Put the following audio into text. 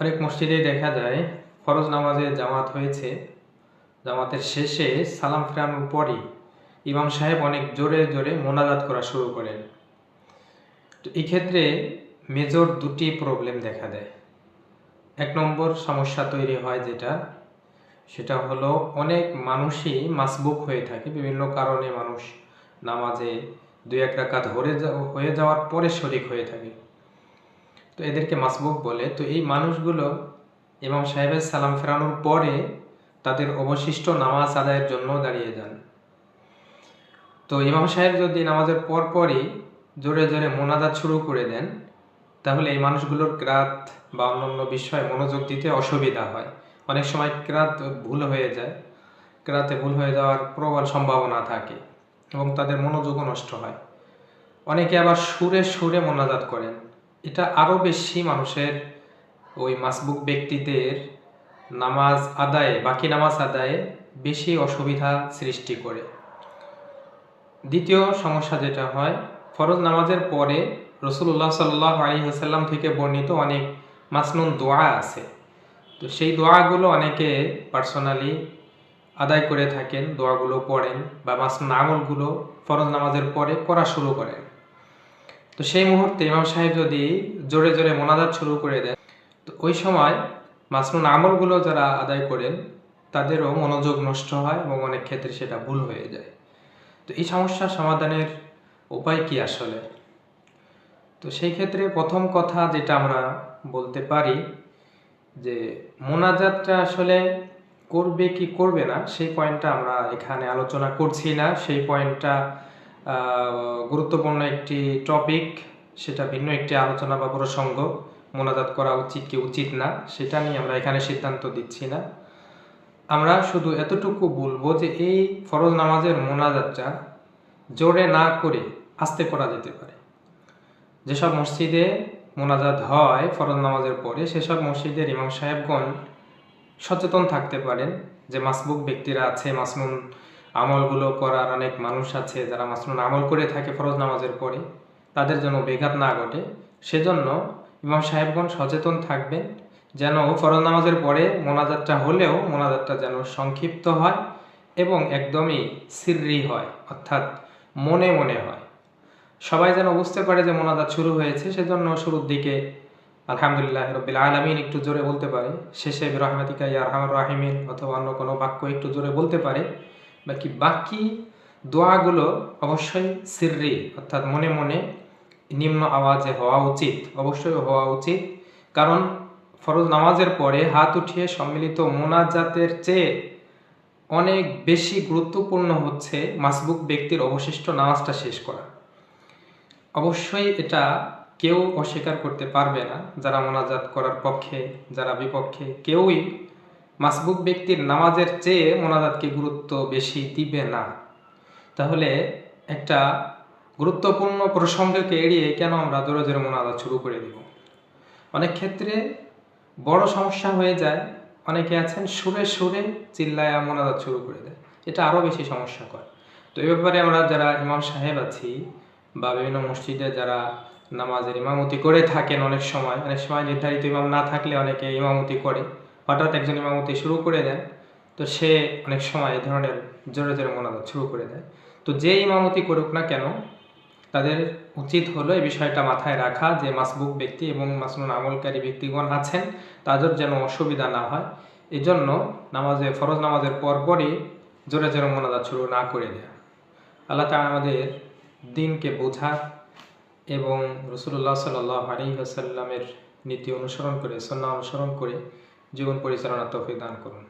অনেক মসজিদে দেখা যায়, ফরজ নামাজে জামাত হয়েছে। জামাতের শেষে সালাম ফেরানোর পরই ইমাম সাহেব অনেক জোরে জোরে মোনাজাত করা শুরু করেন। তো এই ক্ষেত্রে মেজর দুটি প্রবলেম দেখা দেয়। এক নম্বর সমস্যা তৈরি হয় যেটা, সেটা হলো অনেক মানুষই মাসবুক হয়ে থাকে। বিভিন্ন কারণে মানুষ নামাজে দুই এক রাকাত হয়ে যাওয়ার পরে শরিক হয়ে থাকে। তো এদেরকে মাসবুক বলে। তো এই মানুষগুলো ইমাম সাহেবের সালাম ফেরানোর পরে তাদের অবশিষ্ট নামাজ আদায়ের জন্য দাঁড়িয়ে যান। তো ইমাম সাহেব যদি নামাজের পর পরই জোরে জোরে মোনাজাত শুরু করে দেন, তাহলে এই মানুষগুলোর ক্রাত বা অন্যান্য বিষয়ে মনোযোগ দিতে অসুবিধা হয়। অনেক সময় ক্রাত ভুল হয়ে যায়। ক্রাতে ভুল হয়ে যাওয়ার প্রবল সম্ভাবনা থাকে এবং তাদের মনোযোগও নষ্ট হয়। অনেকে আবার সুরে সুরে মোনাজাত করেন। এটা আরও বেশি মানুষের ওই মাসবুক ব্যক্তিদের নামাজ আদায়ে, বাকি নামাজ আদায়ে বেশি অসুবিধা সৃষ্টি করে। দ্বিতীয় সমস্যা যেটা হয়, ফরজ নামাজের পরে রসুল্লাহ সাল্লাহ আলী হাসাল্লাম থেকে বর্ণিত অনেক মাসনুন দোয়া আছে। তো সেই দোয়াগুলো অনেকে পার্সোনালি আদায় করে থাকেন, দোয়াগুলো পড়েন বা মাসনুন আমলগুলো ফরজ নামাজের পরে করা শুরু করেন। তো সেই মুহূর্তে ইমাম সাহেব যদি জোরে জোরে মোনাজাত শুরু করে দেন, তো ওই সময় মাসনুন আমলগুলো যারা আদায় করেন, তাদেরও মনোযোগ নষ্ট হয় এবং অনেক ক্ষেত্রে সেটা ভুল হয়ে যায়। তো এই সমস্যার সমাধানের উপায় কি আসলে? তো সেই ক্ষেত্রে প্রথম কথা যেটা আমরা বলতে পারি যে, মোনাজাতটা আসলে করবে কি করবে না, সেই পয়েন্টটা আমরা এখানে আলোচনা করছি না। সেই পয়েন্টটা গুরুত্বপূর্ণ একটি টপিক সেটা ভিন্ন একটি আলোচনা বা প্রসঙ্গ। মোনাজাত করা উচিত কি উচিত না, সেটা নিয়ে আমরা এখানে সিদ্ধান্ত দিচ্ছি না। আমরা শুধু এতটুকু বলব যে এই ফরজ নামাজের মোনাজাতটা জোরে না করে আস্তে করা যেতে পারে। যেসব মসজিদে মোনাজাত হয় ফরজ নামাজের পরে, সেসব মসজিদের ইমাম সাহেবগণ সচেতন থাকতে পারেন যে মাসবুক ব্যক্তিরা আছে, মাসনুন আমলগুলো করার অনেক মানুষ আছে যারা মাসনুন আমল করে থাকে ফরজ নামাজের পরে, তাদের জন্য বেঘাত না ঘটে। সেজন্য ইমাম সাহেবগণ সচেতন থাকবেন যেন ফরজ নামাজের পরে মোনাজাতটা হলেও মোনাজাতটা যেন সংক্ষিপ্ত হয় এবং একদমই সিররি হয়, অর্থাৎ মনে মনে হয়। সবাই যেন বুঝতে পারে যে মোনাজাত শুরু হয়েছে, সেজন্য শুরুর দিকে আলহামদুলিল্লাহ রবিল আলমিন একটু জোরে বলতে পারে। শেষে রহমাতিকা ইয়া রহমান রাহিমিন অথবা অন্য কোনো বাক্য একটু জোরে বলতে পারে। বাকি বাকি দোয়াগুলো অবশ্যই সিররি, অর্থাৎ মনে মনে নিম্ন আওয়াজে হওয়া উচিত, অবশ্যই হওয়া উচিত। কারণ ফরজ নামাজের পরে হাত উঠিয়ে সম্মিলিত মোনাজাতের চেয়ে অনেক বেশি গুরুত্বপূর্ণ হচ্ছে মাসবুক ব্যক্তির অবশিষ্ট নামাজটা শেষ করা। অবশ্যই এটা কেউ অস্বীকার করতে পারবে না, যারা মোনাজাত করার পক্ষে, যারা বিপক্ষে, কেউই মাসবুক ব্যক্তির নামাজের চেয়ে মোনাজাতকে গুরুত্ব বেশি দিবে না। তাহলে একটা গুরুত্বপূর্ণ প্রসঙ্গকে এড়িয়ে কেন আমরা জোরে জোরে মোনাজাত শুরু করে দিব? অনেক ক্ষেত্রে বড় সমস্যা হয়ে যায়। অনেকে আছেন সুরে সুরে চিল্লায়া মোনাজাত শুরু করে দেয়। এটা আরও বেশি সমস্যা করে তো এই ব্যাপারে আমরা যারা ইমাম সাহেব আছি বা বিভিন্ন মসজিদে যারা নামাজের ইমামতি করে থাকেন অনেক সময় অনেক সময় নির্ধারিত ইমাম না থাকলে অনেকে ইমামতি করে। হঠাৎ একজন ইমামতি শুরু করে দেন, তো সে অনেক সময় এই ধরনের জোরে জোরে মোনাজাত শুরু করে দেয়। তো যে ইমামতি করুক না কেন, তাদের উচিত হলো এই বিষয়টা মাথায় রাখা যে মাসবুক ব্যক্তি এবং মাসনুন আমলকারী ব্যক্তিগণ আছেন, তাদের যেন অসুবিধা না হয়। এই জন্য নামাজে, ফরজ নামাজের পরপরই জোরে জোরে মোনাজাত শুরু না করে দেয়া। আল্লাহ তাআলা আমাদের দিনকে বোঝা এবং রসুল্লাহ সাল্লাহ আলী আসাল্লামের নীতি অনুসরণ করে সন্না অনুসরণ করে জীবন পরিচালনা তৌফিক দান করুন।